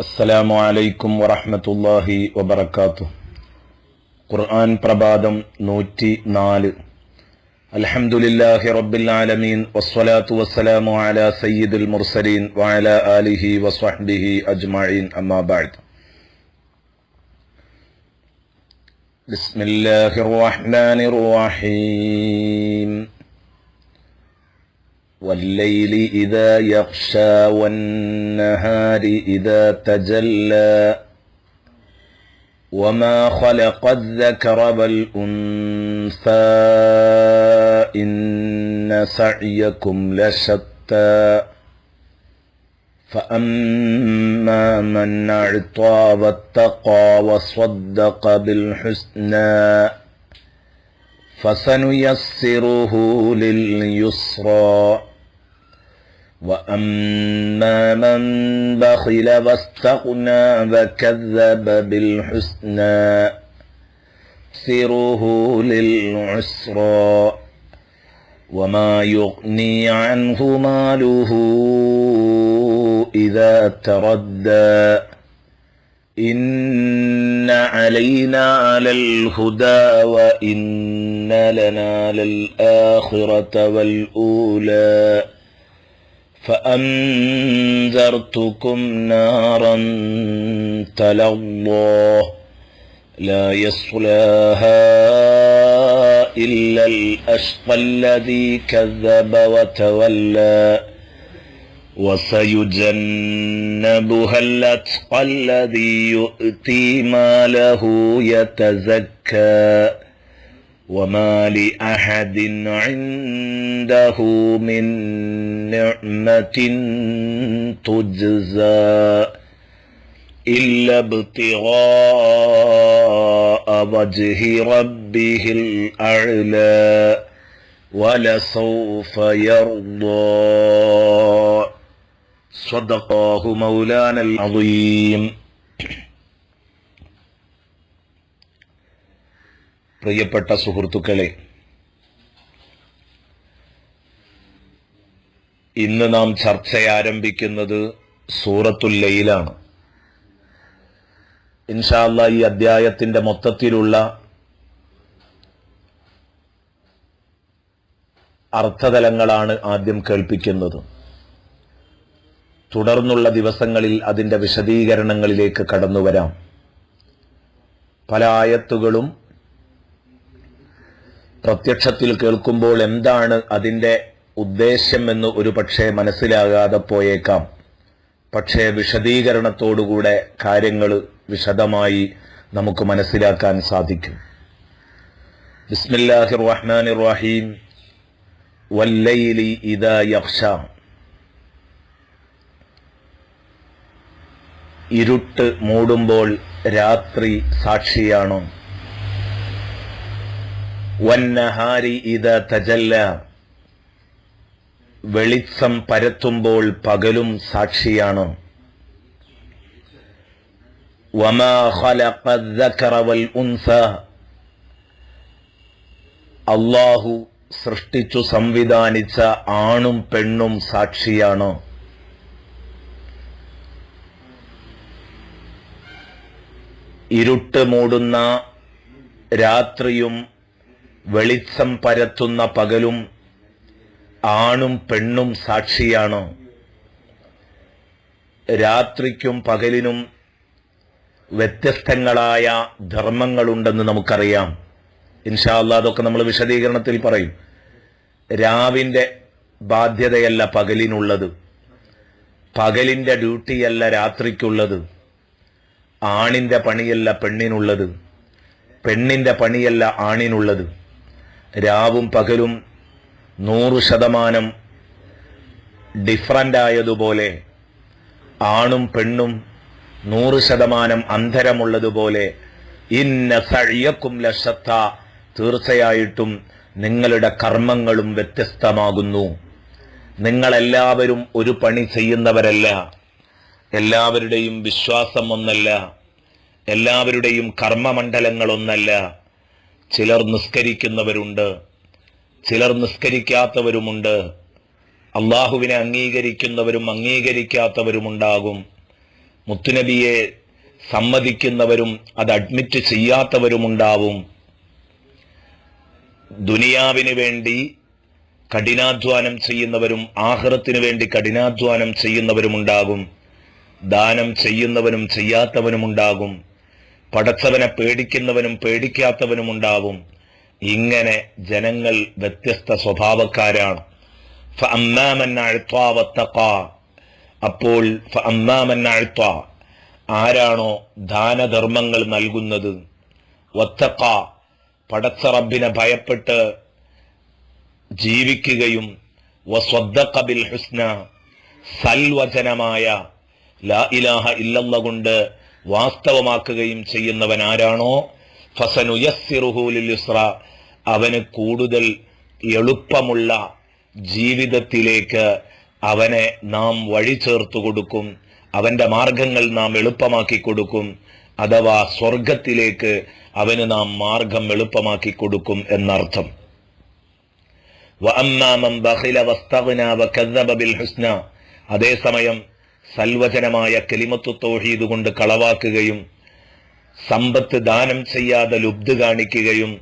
السلام عليكم ورحمة الله وبركاته. قرآن پربادم نوچی نال الحمد لله رب العالمين والصلاة والسلام على سيد المرسلين وعلى آله وصحبه أجمعين أما بعد بسم الله الرحمن الرحيم والليل إذا يغشى والنهار إذا تجلى. وما خلق الذكر والأنثى إن سعيكم لشتى. فأما من أعطى واتقى وصدق بالحسنى فسنيسره لليسرى. وأما من بخل واستغنى وكذب بالحسنى سره للعسرى وما يغني عنه ماله إذا تردى إن علينا للهدى وإن لنا للآخرة والأولى فأنذرتكم نارا تلظى لا يصلاها إلا الأشقى الذي كذب وتولى وسيجنبها الأتقى الذي يؤتي ماله يتزكى وما لأحد عنده من نعمة تجزى إلا ابتغاء وجه ربه الأعلى ولسوف يرضى. صدقاه مولانا العظيم. പ്രിയപ്പെട്ട സുഹൃത്തുക്കളെ ഇന്ന് നാം ചർച്ച ആരംഭിക്കുന്നത് സൂറത്തുൽ ലൈലാണ്. ഇൻഷാല്ല ഈ അദ്ധ്യായത്തിന്റെ മൊത്തത്തിലുള്ള അർത്ഥതലങ്ങളാണ് ആദ്യം കേൾപ്പിക്കുന്നത്. തുടർന്നുള്ള ദിവസങ്ങളിൽ അതിന്റെ വിശദീകരണങ്ങളിലേക്ക് കടന്നു വരാം. പല ആയത്തുകളും പ്രത്യക്ഷത്തിൽ കേൾക്കുമ്പോൾ എന്താണ് അതിന്റെ ഉദ്ദേശ്യം എന്ന് ഒരു പക്ഷേ മനസ്സിലാകാതെ പോയേക്കാം. പക്ഷേ വിശദീകരണത്തോടുകൂടെ കാര്യങ്ങൾ വിശദമായി നമുക്ക് മനസ്സിലാക്കാൻ സാധിക്കും. ബിസ്മില്ലാഹിർ റഹ്മാനിർ റഹീം വല്ലയിലി ഇദാ യഖ്ഷ ഇരുട്ട് മൂടുമ്പോൾ രാത്രി സാക്ഷിയാണോ? വന്നഹാരി തജല്ല. വെളിച്ചം പരത്തുമ്പോൾ പകലും സാക്ഷിയാണ്. അള്ളാഹു സൃഷ്ടിച്ചു സംവിധാനിച്ച ആണും പെണ്ണും സാക്ഷിയാണ്. ഇരുട്ട് മൂടുന്ന രാത്രിയും വെളിച്ചം പരത്തുന്ന പകലും ആണും പെണ്ണും സാക്ഷിയാണ്. രാത്രിക്കും പകലിനും വ്യത്യസ്തങ്ങളായ ധർമ്മങ്ങളുണ്ടെന്ന് നമുക്കറിയാം. ഇൻഷാല്ല അതൊക്കെ നമ്മൾ വിശദീകരണത്തിൽ പറയും. രാവിന്റെ ബാധ്യതയല്ല പകലിനുള്ളത്. പകലിന്റെ ഡ്യൂട്ടിയല്ല രാത്രിക്കുള്ളത്. ആണിന്റെ പണിയല്ല പെണ്ണിനുള്ളത്. പെണ്ണിന്റെ പണിയല്ല ആണിനുള്ളത്. രാവും പകലും നൂറ് ശതമാനം ഡിഫറന്റ് ആയതുപോലെ ആണും പെണ്ണും നൂറ് ശതമാനം അന്തരമുള്ളതുപോലെ ഇന്ന സഴിയക്കും ലശത്ത തീർച്ചയായിട്ടും നിങ്ങളുടെ കർമ്മങ്ങളും വ്യത്യസ്തമാകുന്നു. നിങ്ങളെല്ലാവരും ഒരു പണി ചെയ്യുന്നവരല്ല. എല്ലാവരുടെയും വിശ്വാസം ഒന്നല്ല. എല്ലാവരുടെയും കർമ്മമണ്ഡലങ്ങളൊന്നല്ല. ചിലർ നിസ്കരിക്കുന്നവരുണ്ട് ചിലർ നിസ്കരിക്കാത്തവരുമുണ്ട്. അള്ളാഹുവിനെ അംഗീകരിക്കുന്നവരും അംഗീകരിക്കാത്തവരുമുണ്ടാകും. മുത്തുനബിയെ സമ്മതിക്കുന്നവരും അത് അഡ്മിറ്റ് ചെയ്യാത്തവരുമുണ്ടാവും. ദുനിയാവിന് വേണ്ടി കഠിനാധ്വാനം ചെയ്യുന്നവരും ആഹ്റത്തിനു വേണ്ടി കഠിനാധ്വാനം ചെയ്യുന്നവരുമുണ്ടാകും. ദാനം ചെയ്യുന്നവനും ചെയ്യാത്തവനുമുണ്ടാകും. പടച്ചവനെ പേടിക്കുന്നവനും പേടിക്കാത്തവനും ഉണ്ടാവും. ഇങ്ങനെ ജനങ്ങൾ വ്യത്യസ്ത സ്വഭാവക്കാരാണ്. അപ്പോൾ ആരാണോ ദാനധർമ്മങ്ങൾ നൽകുന്നത്? വത്തക്ക പടച്ചറബിനെ ഭയപ്പെട്ട് ജീവിക്കുകയും വസ്വദ്ദഖബിൽ ഹുസ്ന. സൽവചനമായ ലാ ഇലാഹ ഇല്ലെന്ന കൊണ്ട് വാസ്തവമാക്കുകയും ചെയ്യുന്നവൻ ആരാണോ ഫസനുയസ്സിറുഹൂലിസ്ര അവന് കൂടുതൽ എളുപ്പമുള്ള ജീവിതത്തിലേക്ക് അവനെ നാം വഴി ചേർത്തു കൊടുക്കും. അവന്റെ മാർഗങ്ങൾ നാം എളുപ്പമാക്കി കൊടുക്കും. അഥവാ സ്വർഗത്തിലേക്ക് അവന് നാം മാർഗം എളുപ്പമാക്കി കൊടുക്കും എന്നർത്ഥം. അതേസമയം സൽവചനമായ കലിമത്തു തൗഹീദ് കൊണ്ട് കളവാക്കുകയും സമ്പത്ത് ദാനം ചെയ്യാതെ ലുബ്ധ് കാണിക്കുകയും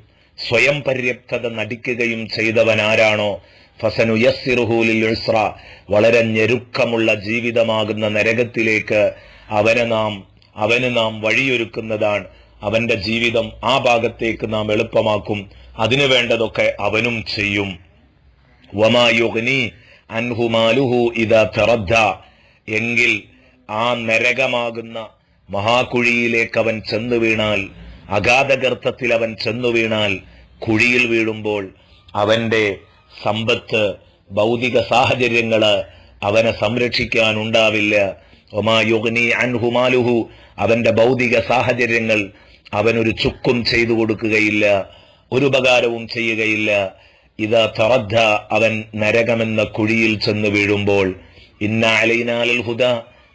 സ്വയം പര്യാപ്തത നടിക്കുകയും ചെയ്തവൻ ആരാണോ ഫസനുയസ്സിറുഹൂലിൽ ഉസ്ര. വളരെ ഞെരുക്കമുള്ള ജീവിതമാകുന്ന നരകത്തിലേക്ക് അവനെ നാം അവന് നാം വഴിയൊരുക്കുന്നതാണ്. അവന്റെ ജീവിതം ആ ഭാഗത്തേക്ക് നാം എളുപ്പമാക്കും. അതിനു വേണ്ടതൊക്കെ അവനും ചെയ്യും. വമാ യുഗ്നി അൻഹു മാലുഹു ഇദാ തറദ്ദ. എങ്കിൽ ആ നരകമാകുന്ന മഹാകുഴിയിലേക്ക് അവൻ ചെന്നു വീണാൽ അഗാധഗർത്തത്തിൽ അവൻ ചെന്നു വീണാൽ കുഴിയിൽ വീഴുമ്പോൾ അവന്റെ സമ്പത്ത് ഭൗതിക സാഹചര്യങ്ങൾ അവനെ സംരക്ഷിക്കാൻ ഉണ്ടാവില്ല. ഒമാ അൻഹുമാലുഹു അൻഹു മാലുഹു. അവന്റെ ഭൗതിക സാഹചര്യങ്ങൾ അവനൊരു ചുക്കും ചെയ്തു കൊടുക്കുകയില്ല ഒരു ഉപകാരവും ചെയ്യുകയില്ല. ഇത് തറദ്ധ അവൻ നരകമെന്ന കുഴിയിൽ ചെന്ന് വീഴുമ്പോൾ ഇന്ന അലൈനാലൽ ഹുദ.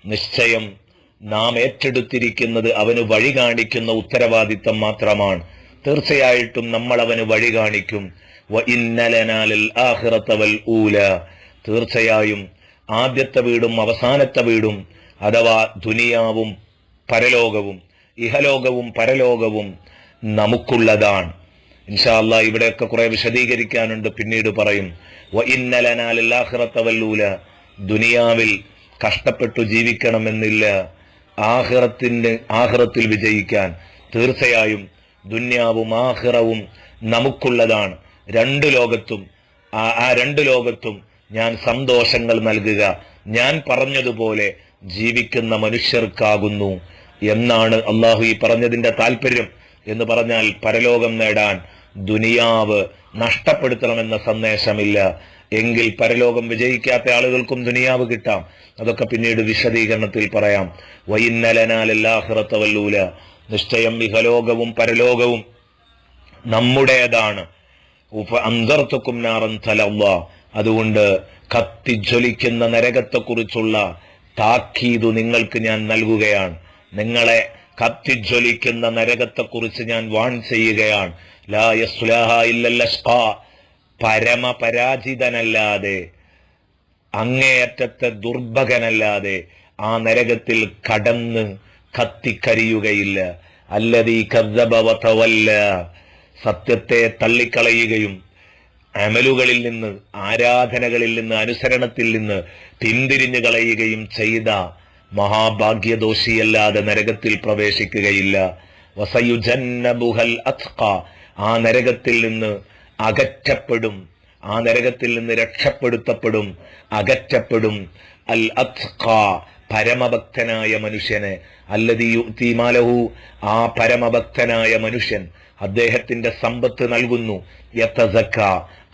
നിശ്ചയം നാം ഏറ്റെടുത്തിരിക്കുന്നത് അവന് വഴി കാണിക്കുന്ന ഉത്തരവാദിത്തം മാത്രമാണ്. തീർച്ചയായിട്ടും നമ്മൾ അവന് വഴി കാണിക്കും. ഇന്നലനാലൽ ആഖിറത വൽ ഊല. തീർച്ചയായും ആദ്യത്തെ വീടും അവസാനത്തെ വീടും അഥവാ ദുനിയാവും പരലോകവും ഇഹലോകവും പരലോകവും നമുക്കുള്ളതാണ്. ഇൻഷാല്ല ഇവിടെയൊക്കെ കുറെ വിശദീകരിക്കാനുണ്ട് പിന്നീട് പറയും. ഇന്നലനാലൽ ആഹ്റത്തവൽ ഊല. ദുനിയാവിൽ കഷ്ടപ്പെട്ടു ജീവിക്കണമെന്നില്ല ആഹ്റത്തിന്റെ ആഹ്റത്തിൽ വിജയിക്കാൻ തീർച്ചയായും ദുന്യാവും ആഹ്റവും നമുക്കുള്ളതാണ്. രണ്ട് ലോകത്തും ആ രണ്ട് ലോകത്തും ഞാൻ സന്തോഷങ്ങൾ നൽകുക. ഞാൻ പറഞ്ഞതുപോലെ ജീവിക്കുന്ന മനുഷ്യർക്കാകുന്നു എന്നാണ് അള്ളാഹു ഈ പറഞ്ഞതിന്റെ താല്പര്യം എന്ന് പറഞ്ഞാൽ പരലോകം നേടാൻ ദുനിയാവ് നഷ്ടപ്പെടുത്തണമെന്ന സന്ദേശമില്ല. എങ്കിൽ പരലോകം വിജയിക്കാത്ത ആളുകൾക്കും ദുനിയാവ് കിട്ടാം. അതൊക്കെ പിന്നീട് വിശദീകരണത്തിൽ പറയാം. വൈന്നലനാലല്ലാഹിറത്തവല്ലൂല. നിശ്ചയം ഇഹലോകവും പരലോകവും നമ്മുടേതാണ്. അന്തർത്തുക്കും നാറൻ തലവ അതുകൊണ്ട് കത്തിജ്വലിക്കുന്ന നരകത്തെക്കുറിച്ചുള്ള താക്കീതു നിങ്ങൾക്ക് ഞാൻ നൽകുകയാണ്. നിങ്ങളെ കത്തിജ്വലിക്കുന്ന നരകത്തെക്കുറിച്ച് ഞാൻ വാൺ ചെയ്യുകയാണ്. ലാ യസ്ലാഹ ഇല്ലല്ലഷ്കാ പരമപരാജിതനല്ലാതെ അങ്ങേയറ്റത്തെ ദുർഭകനല്ലാതെ ആ നരകത്തിൽ കടന്ന് കത്തിക്കരിയുകയില്ല. അല്ലതീ കർദ്ദവതവല്ല സത്യത്തെ തള്ളിക്കളയുകയും അമലുകളിൽ നിന്ന് ആരാധനകളിൽ നിന്ന് അനുസരണത്തിൽ നിന്ന് പിന്തിരിഞ്ഞു കളയുകയും ചെയ്ത മഹാഭാഗ്യദോഷിയല്ലാതെ നരകത്തിൽ പ്രവേശിക്കുകയില്ല. വസയുജന്നബുഹൽ അത്ക ആ നരകത്തിൽ നിന്ന് അകറ്റപ്പെടും. ആ നരകത്തിൽ നിന്ന് രക്ഷപ്പെടുത്തപ്പെടും. അകറ്റപ്പെടും. അൽ പരമഭക്തനായ മനുഷ്യന്. അല്ലതി തീമാലഹു ആ പരമഭക്തനായ മനുഷ്യൻ. അദ്ദേഹത്തിന്റെ സമ്പത്ത് നൽകുന്നു. യത്തസക്ക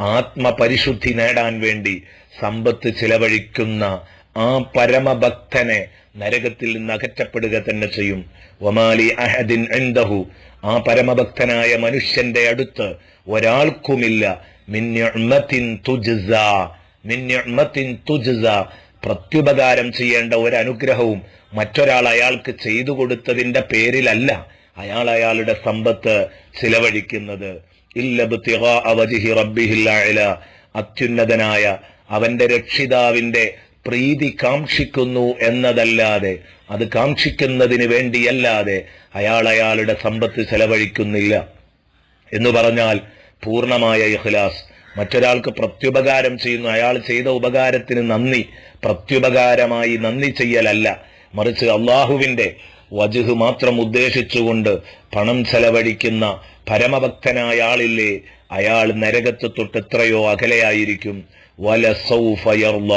ആത്മപരിശുദ്ധി നേടാൻ വേണ്ടി സമ്പത്ത് ചിലവഴിക്കുന്ന ആ പരമഭക്തനെ നരകത്തിൽ നിന്ന് അകറ്റപ്പെടുക തന്നെ ചെയ്യും. ഒമാലി അഹദിൻ എന്തഹു ആ പരമഭക്തനായ മനുഷ്യന്റെ അടുത്ത് ഒരാൾക്കുമില്ല. പ്രത്യുപകാരം ചെയ്യേണ്ട ഒരു അനുഗ്രഹവും മറ്റൊരാൾ അയാൾക്ക് ചെയ്തു കൊടുത്തതിന്റെ പേരിലല്ല അയാൾ അയാളുടെ സമ്പത്ത് ചിലവഴിക്കുന്നത്. റബ്ബിഹിൽ അഅ്ല. അത്യുന്നതനായ അവന്റെ രക്ഷിതാവിന്റെ പ്രീതി കാക്ഷിക്കുന്നു എന്നതല്ലാതെ അത് കാക്ഷിക്കുന്നതിന് വേണ്ടിയല്ലാതെ അയാൾ അയാളുടെ സമ്പത്ത് ചെലവഴിക്കുന്നില്ല. എന്ന് പറഞ്ഞാൽ പൂർണമായ ഇഖ്ലാസ്. മറ്റൊരാൾക്ക് പ്രത്യുപകാരം ചെയ്യുന്നു അയാൾ ചെയ്ത ഉപകാരത്തിന് നന്ദി. പ്രത്യുപകാരമായി നന്ദി ചെയ്യലല്ല. മറിച്ച് അള്ളാഹുവിന്റെ വജുഹ് മാത്രം ഉദ്ദേശിച്ചുകൊണ്ട് പണം ചെലവഴിക്കുന്ന പരമഭക്തനായ ആളില്ലേ? അയാൾ നരകത്ത് തൊട്ട് എത്രയോ അകലെയായിരിക്കും. വല സൗഫയർല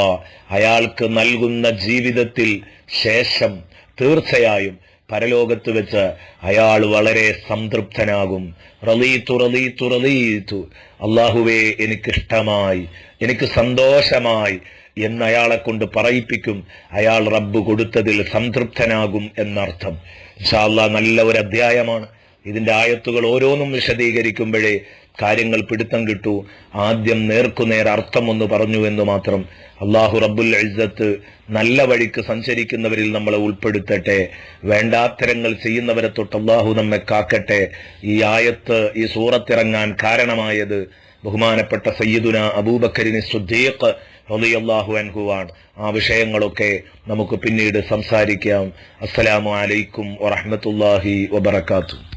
അയാൾക്ക് നൽകുന്ന ജീവിതത്തിൽ ശേഷം തീർച്ചയായും പരലോകത്ത് വെച്ച് അയാൾ വളരെ സംതൃപ്തനാകും. റലീത്തു റലീത്തു റലീത്തു അള്ളാഹുവേ എനിക്കിഷ്ടമായി എനിക്ക് സന്തോഷമായി എന്ന് അയാളെ കൊണ്ട് പറയിപ്പിക്കും. അയാൾ റബ്ബ് കൊടുത്തതിൽ സംതൃപ്തനാകും എന്നർത്ഥം. ഇൻഷാല്ല നല്ല ഒരു അധ്യായമാണ്. ഇതിന്റെ ആയത്തുകൾ ഓരോന്നും വിശദീകരിക്കുമ്പോഴേ കാര്യങ്ങൾ പിടുത്തം കിട്ടു. ആദ്യം നേർക്കുനേർ അർത്ഥം ഒന്ന് പറഞ്ഞു എന്ന് മാത്രം. അള്ളാഹു റബ്ബുൽ ഇസ്സത്ത് നല്ല വഴിക്ക് സഞ്ചരിക്കുന്നവരിൽ നമ്മളെ ഉൾപ്പെടുത്തട്ടെ. വേണ്ടാത്തരങ്ങൾ ചെയ്യുന്നവരെ തൊട്ട് അള്ളാഹു നമ്മെ കാക്കട്ടെ. ഈ ആയത്ത് ഈ സൂറത്തിറങ്ങാൻ കാരണമായത് ബഹുമാനപ്പെട്ട സയ്യിദുന അബൂബക്കരിന് സുദ്ദീഖ് റളിയല്ലാഹു അൻഹുവാണ് ആ വിഷയങ്ങളൊക്കെ നമുക്ക് പിന്നീട് സംസാരിക്കാം. അസ്സലാമു അലൈക്കും വറഹ്മത്തുള്ളാഹി വബറകാതുഹു.